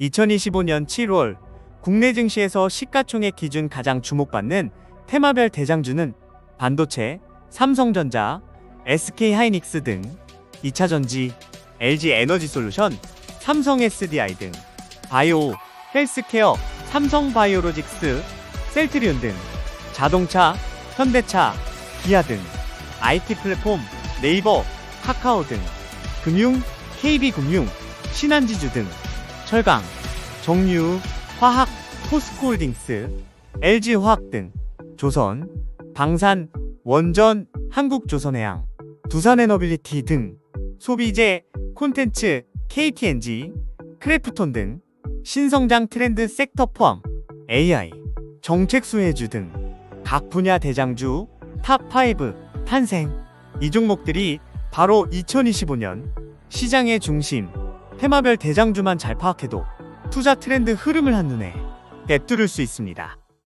2025년 7월 국내 증시에서 시가총액 기준 가장 주목받는 테마별 대장주는 반도체, 삼성전자, SK하이닉스 등 2차전지, LG 에너지솔루션, 삼성 SDI 등 바이오, 헬스케어, 삼성 바이오로직스, 셀트리온 등 자동차, 현대차, 기아 등 IT 플랫폼, 네이버, 카카오 등 금융, KB금융, 신한지주 등 철강, 정유, 화학, 포스코홀딩스, LG화학 등 조선, 방산, 원전, 한국조선해양, 두산에너빌리티 등 소비재, 콘텐츠, KTNG, 크래프톤 등 신성장 트렌드 섹터 포함 AI, 정책 수혜주 등 각 분야 대장주 탑5 탄생. 이 종목들이 바로 2025년 시장의 중심 테마별 대장주만 잘 파악해도 투자 트렌드 흐름을 한눈에 꿰뚫을 수 있습니다.